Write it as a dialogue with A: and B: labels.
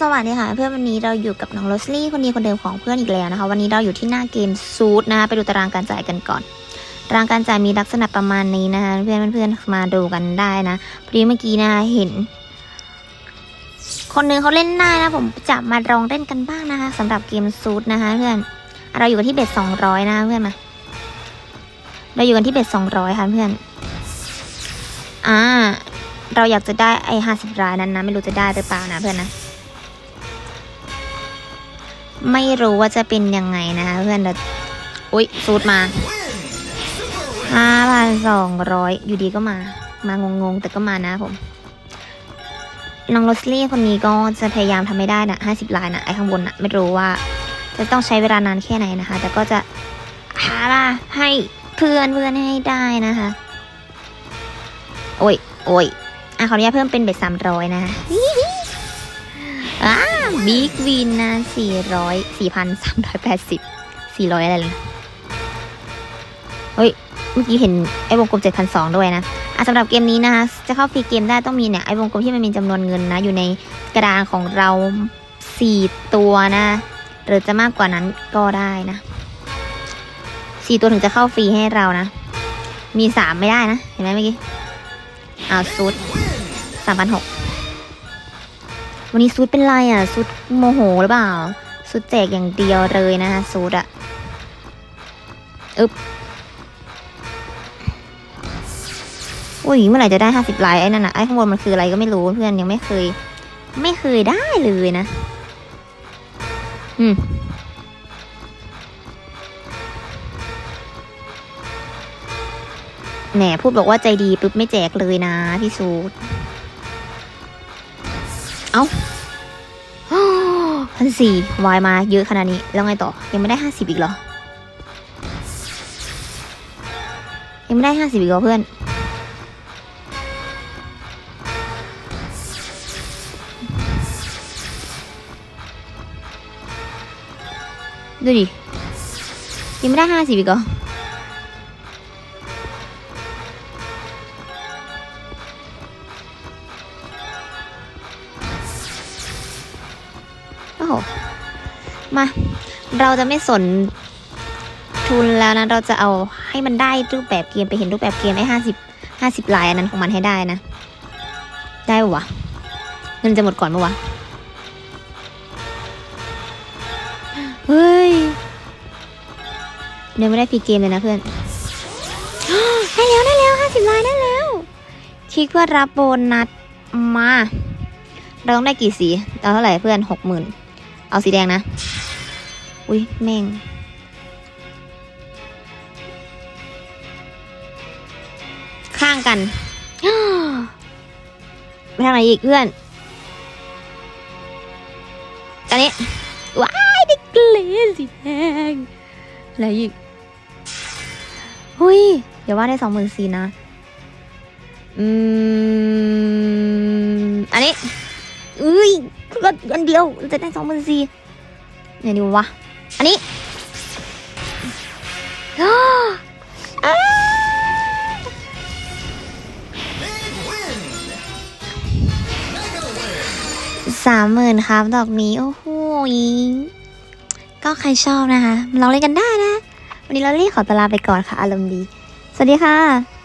A: สวัสดีค่ะเพื่อนวันนี้เราอยู่กับน้องโรสลี่คนดีคนเดิมของเพื่อนอีกแล้วนะคะ วันนี้เราอยู่ที่หน้าเกมซูดนะคะไปดูตารางการจ่ายกันก่อนตารางการจ่ายมีลักษณะประมาณนี้นะคะเพื่อนเพื่อนมาดูกันได้นะพอดีเมื่อกี้นะคะเห็น คนนึงเขาเล่นได้นะผมจะมาลองเล่นกันบ้างนะคะสำหรับเกมซูดนะคะ เพื่อนเราอยู่กันที่เบ็ดสองร้อยนะคะเพื่อนมาเราอยู่กันที่เบ็ดสองร้อยค่ะเพื่อนอ่าเราอยากจะได้ไอ้ห้าสิบรายนั้นนะไม่รู้จะได้หรือเปล่านะเพื่อนนะ ไม่รู้ว่าจะเป็นยังไงนะคะเพื่อนเดี๋ยวอุ๊ยสูตรมาห้าพันสองร้อยอยู่ดีก็มา มางงๆ แต่ก็มานะผม น้องโรสลี่คนนี้ก็จะพยายามทำไม่ได้นะห้าสิบลายนะไอ้ข้างบนนะไม่รู้ว่า จะต้องใช้เวลานานแค่ไหนนะคะ แต่ก็จะหามาให้เพื่อนเพื่อนให้ได้นะคะ โอ้ยโอ้ยอะขออนุญาตเพิ่มเป็นเบ็ดสามร้อยนะ อ่าบิ๊กวินนะสี่ร้อยสี่พันสามร้อยแปดสิบสี่ร้อยอะไรเลยเฮ้ย เมื่อกี้เห็นไอ้วงกลมเจ็ดพันสองด้วยนะอะสำหรับเกมนี้นะคะจะเข้าฟรีเกมได้ต้องมีเนี่ยไอ้วงกลมที่มันมีจำนวนเงินนะ อยู่ในกระดานของเราสี่ตัวนะ หรือจะมากกว่านั้นก็ได้นะสี่ตัวถึงจะเข้าฟรีให้เรานะ มีสามไม่ได้นะ เห็นไหมเมื่อกี้อ้าวซุดสามพันหก วันนี้ซุดเป็นไรอะซุดโมโหหรือเปล่าซุดแจกอย่างเดียวเลยนะคะซุดอะอึบอุ้ยเมื่อไหร่จะได้ห้าสิบไลน์ไอ้นั่นอะไอ้ข้างบนมันคืออะไรก็ไม่รู้เพื่อนยังไม่เคย ไม่เคยได้เลยนะ อืมแหมพูดบอกว่าใจดีปุ๊บไม่แจกเลยนะพี่สูต เอา้าพันสี่วายมาเยอะขนาดนี้ แล้วไงต่อ ยังไม่ได้ห้าสิบอีกเหรอ ยังไม่ได้ห้าสิบอีกเหรอเพื่อนดูดิยังไม่ได้ห้าสิบอีกเหรอ มา เราจะไม่สนทุนแล้วนะ เราจะเอาให้มันได้รูปแบบเกมไปเห็นรูปแบบเกมไอ้ห้าสิบห้าสิบลายอันนั้นของมันให้ได้นะ ได้ปะวะเงินจะหมดก่อนปะวะ เฮ้ยเดี๋ยวไม่ได้ฟรีเกมเลยนะเพื่อน ได้แล้วได้แล้วห้าสิบลายได้แล้ว คลิกเพื่อรับโบนัสมา เราต้องได้กี่สีเอาเท่าไหร่เพื่อนหกหมื่น เอาสีแดงนะ อุ้ยแม่ง ข้างกันไปทางไหนอีกเพื่อนอันนี้ ว้ายได้เกลสีแดงอะไรอีกหุ้ย เดี๋ยวว่าได้สองหมื่นสี่นะ อืม อันนี้ อุ้ย ก็อันเดียวจะได้สองหมื่นสี่ไหนดีวะ อันนี้สามหมื่นครับ ดอกนี้โอ้โหก็ใครชอบนะคะลองเล่นกันได้นะ วันนี้เราเรียกขอตลาไปก่อนค่ะ อารมณ์ดี สวัสดีค่ะ